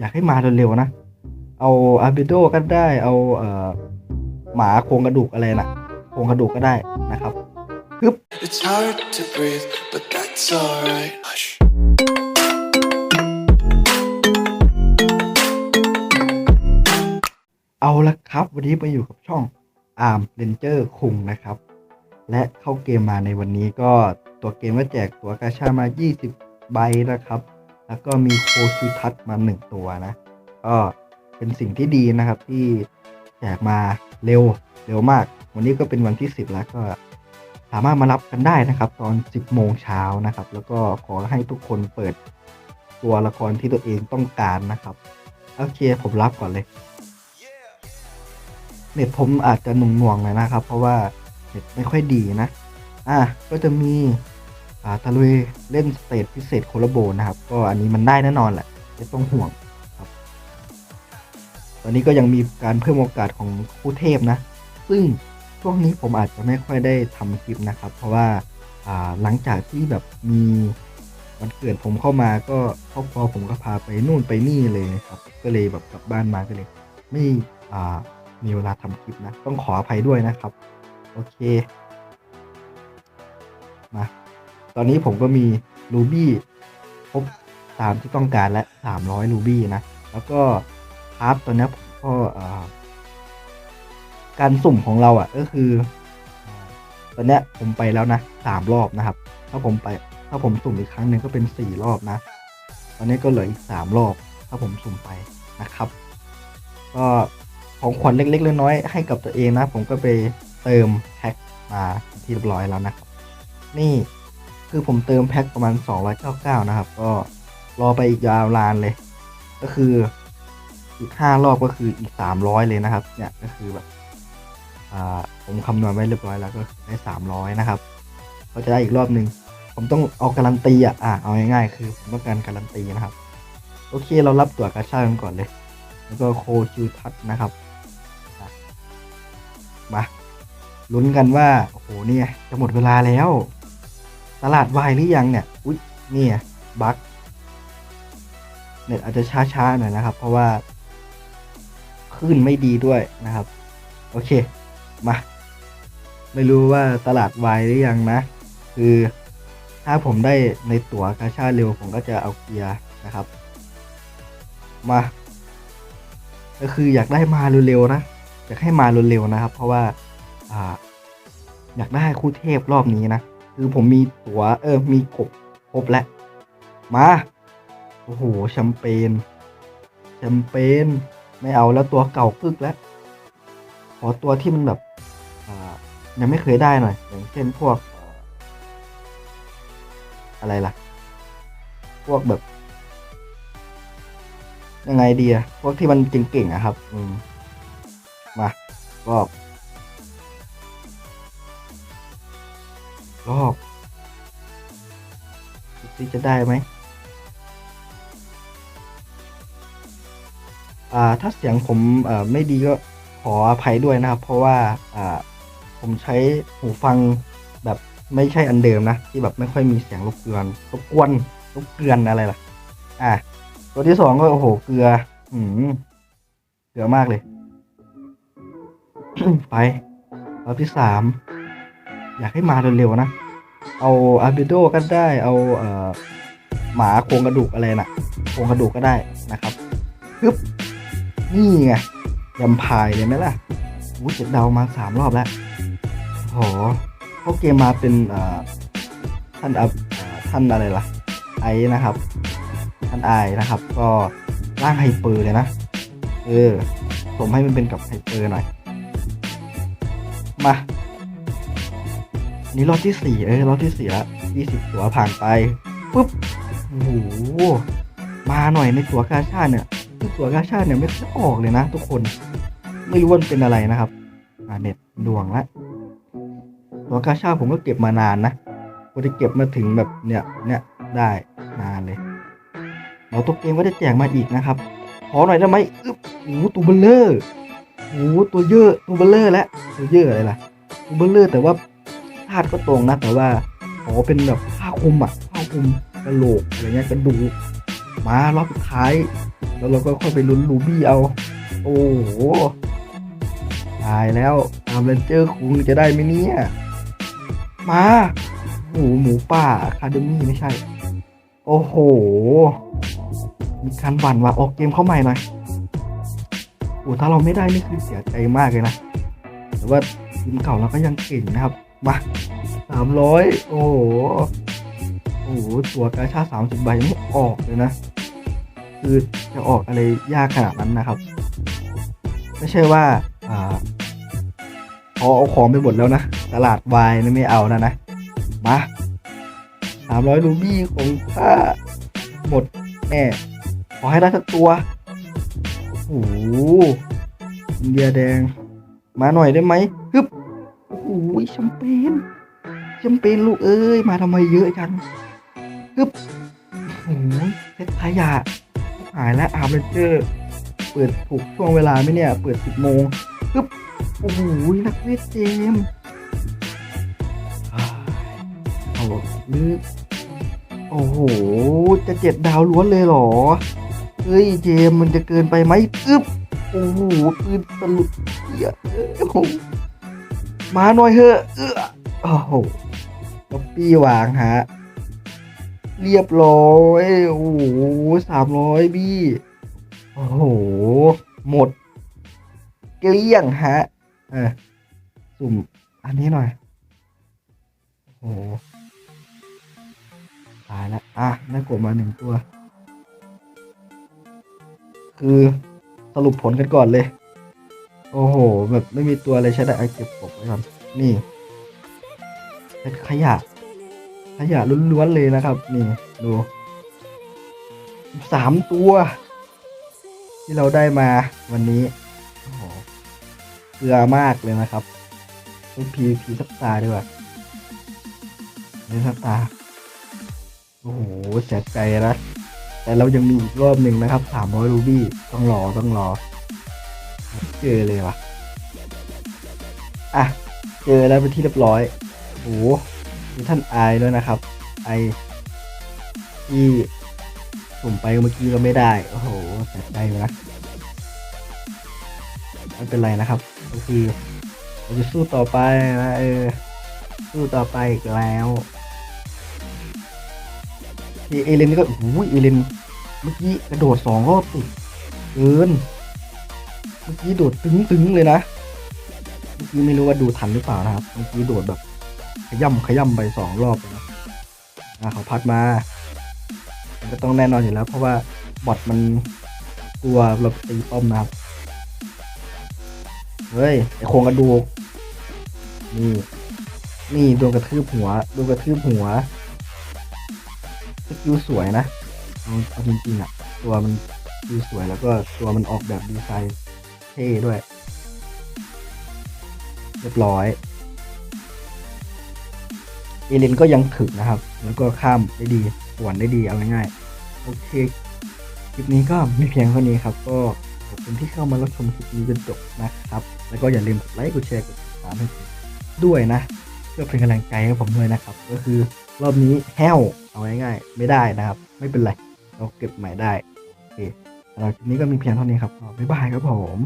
อยากให้มาเร็วๆนะ เอาอาร์บิโดก็ได้ เอาเอ่อหมาโครงกระดูกอะไรนะโครงกระดูกก็ได้นะครับ It's hard to breathe, but that's alright. Hush. เอาละครับ วันนี้มาอยู่กับช่อง Arm Ranger คุงนะครับ และเข้าเกมมาในวันนี้ก็ตัวเกมก็แจกตัวกาชามา 20 ใบนะครับ แล้วก็มีโคชูทัศมา1ตัวนะ ก็เป็นสิ่งที่ดีนะครับที่แจกมาเร็วเร็วมาก วันนี้ก็เป็นวันที่ 10 แล้วก็สามารถมารับกันได้นะครับ ตอน 10 โมงเช้านะครับ แล้วก็ขอให้ทุกคนเปิดตัวละครที่ตัวเองต้องการนะครับโอเคผมรับก่อนเลยเน็ตผมอาจจะหน่วงหน่วงๆหน่อยนะครับ เพราะว่าเน็ตไม่ค่อยดีนะ อะก็จะมีาตะลุยเล่นสเตจพิเศษโคลโบนะครับ ก็อันนี้มันได้แน่นอนแหละไม่ต้องห่วงครับ ตอนนี้ก็ยังมีการเพิ่มโอกาสของคู่เทพนะ ซึ่งช่วงนี้ผมอาจจะไม่ค่อยได้ทำคลิปนะครับ เพราะว่าหลังจากที่แบบมีวันเกิดผมเข้ามาก็ครอบครัวผมก็พาไปนู่นไปนี่เลยครับ ก็เลยแบบกลับบ้านมาก็เลย ไม่มีเวลาทำคลิปนะ ต้องขออภัยด้วยนะครับ โอเค ตอนนี้ผมก็มีรูบี้ครบตามที่ต้องการและ300รูบี้นะ แล้วก็พาร์ทตัวเนี้ผมก็การสุ่มของเราอะก็คือ ตอนนี้ผมไปแล้วนะสามรอบนะครับ ถ้าผมไป ถ้าผมสุ่มอีกครั้งหนึ่งก็เป็นสี่รอบนะ ตอนนี้ก็เหลืออีกสามรอบ ถ้าผมสุ่มไปนะครับ ก็ของขวัญเล็ก ๆ น้อยๆให้กับตัวเองนะ ผมก็ไปเติมแพ็คมาที่เรียบร้อยแล้วนะครับ นี่ คือผมเติมแพ็คประมาณ 299 นะครับ ก็รอไปอีกยาวลานเลย ก็คืออีก 5 รอบก็คืออีก 300 เลยนะครับ เนี่ยก็คือแบบผมคำนวณไว้เรียบร้อยแล้วก็ได้ 300 นะครับก็จะได้อีกรอบหนึ่งผมต้องเอาการันตีอะอะเอาง่ายๆคือผมต้องการการันตีนะครับ โอเคเรารับตั๋วกาชากันก่อนเลย แล้วก็โคคิวทัศนะครับมาลุ้นกันว่าโอ้โหเนี่ยจะหมดเวลาแล้ว ตลาดวายหรือยังเนี่ย อุ๊ยเนี่ยบั๊กเน็ตอาจจะช้าๆหน่อยนะครับ เพราะว่าคลื่นไม่ดีด้วยนะครับ โอเค มา ไม่รู้ว่าตลาดวายหรือยังนะ คือถ้าผมได้ในตั๋วกาชาเร็วผมก็จะเอาเกียร์นะครับ มา ก็คืออยากได้มาเร็วๆนะ อยากให้มาเร็วๆนะครับ เพราะว่า อ่า อยากได้คู่เทพรอบนี้นะ คือผมมีตัว๋วเออ มีกบครบแล้ว มา โอ้โหแชมเปญแชมเปญไม่เอาแล้วตัวเก่ากึกแล้ว ขอตัวที่มันแบบอ่ายังไม่เคยได้หน่อย อย่างเช่นพวกเอ่ออะไรล่ะ พวกแบบ ยังไงดีอะพวกที่มันเก่งๆอะครับ อืม มาก็ รอบดูสิจะได้ไหมอ่าถ้าเสียงผมเอ่อไม่ดีก็ขออภัยด้วยนะครับ เพราะว่าอ่าผมใช้หูฟังแบบไม่ใช่อันเดิมนะ ที่แบบไม่ค่อยมีเสียงรบกวนรบกวนรบเกลือนอะไรล่ะ อ่าตัวที่สองก็โอ้โหเกลือ อืมเกลือมากเลย ไปรอบที่สาม อยากให้มาเร็วๆนะ เอาอาร์บิโดก็ได้เอาเอ่อหมาโครงกระดูกอะไรนะ่ะโครงกระดูกก็ได้นะครับปึ๊บนี่ไงยำพายเลยไหมล่ะอู้เจ็ดดาวมาสามรอบแล้วโหเขาเกมมาเป็นท่านอับท่านอะไรล่ะ ไอ้นะครับ ท่านไอนะครับ ก็ร่างไฮเปอร์เลยนะ เออผมให้มันเป็นกับไฮเปอร์หน่อย มา นี่รอบที่สี่เออรอบที่สี่ล้วยี่สิบตัวผ่านไปปุ๊บโอ้โหมาหน่อยในตัวกาชาเนี่ยคือตัวกาชาเนี่ยไม่ค่อยออกเลยนะ ทุกคนไม่รู้ว่ามันเป็นอะไรนะครับอ่าเน็ตดวงละตัวกาชาผมก็เก็บมานานนะพอได้เก็บมาถึงแบบเนี่ยเนี่ยได้นานเลยเราตัวเกมก็ได้แจกมาอีกนะครับ ขอหน่อยได้ไหมอึ๊บโอ้โหตัวเบลเลอร์โอ้โหตัวเยอะตัวเบลเลอร์แล้วตัวเยอะอะไรล่ะตัวเบลเลอร์แต่ว่า ธาตุก็ตรงนะ แต่ว่าขอเป็นแบบผ้าคลุมอะผ้าคลุมกระโหลกอะไรเงี้ยกระดูกมารอบสุดท้าย แล้วเราก็ค่อยไปลุ้นรูบี้เอา โอ้โหตายแล้วตามเรนเจอร์คุงจะได้ไหมเนี่ยมาหมูหมูป่าคาเดมี่ไม่ใช่ โอ้โห มีการบั่นว่าออกเกมเข้าใหม่หน่อยโอ้ถ้าเราไม่ได้นี่คือเสียใจมากเลยนะ แต่ว่าทีมเก่าเราก็ยังเก่งนะครับ มาสามร้อยโอ้โห โอ้โห ตัวกาชาสามสิบใบไม่ออกเลยนะ คือจะออกอะไรยากขนาดนั้นนะครับ ไม่ใช่ว่า อ่าพอเอาของไปหมดแล้วนะ ตลาดวายนี่ไม่เอานะนะ มาสามร้อยรูบี้ของข้าหมดแน่ขอให้ได้สักตัวโอ้โหอินเดียแดง มาหน่อยได้ไหมฮึบ อ้โหแชมเปญแชมเปญลูกเอ้ย มาทำไมเยอะจังฮึบโอ้โหเซ็ตขยะหายแล้วอาร์เรนเจอร์ เปิดถูกช่วงเวลาไหมเนี่ย เปิดสิบโมงฮึบโอ้โหนักเวทเจมส์อ่าเอาหโอ้โห จะเจ็ดดาวล้วนเลยเหรอ เฮ้ยเจมมันจะเกินไปไหมอึ๊บโอ้โหปืนตลุดเสียเอ้ยโอ้โห มาหน่อยเถอะเออโอ้โหก๊อปปี้วางฮะ เรียบร้อย โอ้โหสามร้อยบี้ โอ้โห หมด เกลี้ยงฮะ เออสุ่มอันนี้หน่อย โอ้โห ตายแล้ว อะได้กบมาหนึ่งตัว คือสรุปผลกันก่อนเลย โอ้โห แบบไม่มีตัวอะไรใช้ได้ไอเก็บกบไว้ก่อนนี่เป็นขยะ ขยะล้วนๆเลยนะครับ นี่ดูสามตัว ที่เราได้มาวันนี้โอ้โหเกลือมากเลยนะครับต้องพีพีสักตาดีกว่าเล่นสักตาโอ้โหเสียใจนะแต่เรายังมีอีกรอบหนึ่งนะครับสามร้อยรูบี้ต้องรอต้องรอ เจอเลยว่ะ อะ เจอแล้วเป็นที่เรียบร้อยโอ้โหมีท่านไอด้วยนะครับ ไอที่ผมไปเมื่อกี้ก็ไม่ได้ โอ้โหเสียใจเลยนะไม่เป็นไรนะครับ ก็คือเราจะสู้ต่อไปนะเออ สู้ต่อไปอีกแล้วนี่เอเลนนี่ก็โอ้โหเอเลนเมื่อกี้กระโดดสองรอบติดเกิน มื่อกี้โดดตึงๆเลยนะเมื่อกี้ไม่รู้ว่าดูทันหรือเปล่านะครับ เมื่อกี้โดดแบบ ขย่ำขย่ำไปสองรอบเลยนะอะเขาพัดมามันก็ต้องแน่นอนอยู่แล้ว เพราะว่าบอทมันกลัวเราตีป้อมนะครับ เฮ้ยไอโครงกระดูกนี่นี่โดนกระทืบหัวโดนกระทืบหัวสกิลสวยนะเอาจริงๆอะ ตัวมันสกิลสวยแล้วก็ตัวมันออกแบบดีไซน์ ท่ด้วย เรียบร้อยเอเลนก็ยังถึกนะครับ แล้วก็ข้ามได้ดีสวนได้ดีเอาง่ายๆ โอเคคลิปนี้ก็มีเพียงเท่านี้ครับ ก็ขอบคุณที่เข้ามารับชมคลิปนี้จนจบนะครับ แล้วก็อย่าลืมกดไลค์กดแชร์กดติดตามให้ผมด้วยนะ เพื่อเป็นกำลังใจให้ผมด้วยนะครับ ก็คือรอบนี้แห้วเอาง่ายๆ ไม่ได้นะครับ ไม่เป็นไรเราเก็บใหม่ได้ สำหรับคลิปนี้ก็มีเพียงเท่านี้ครับบ๊ายบายครับผม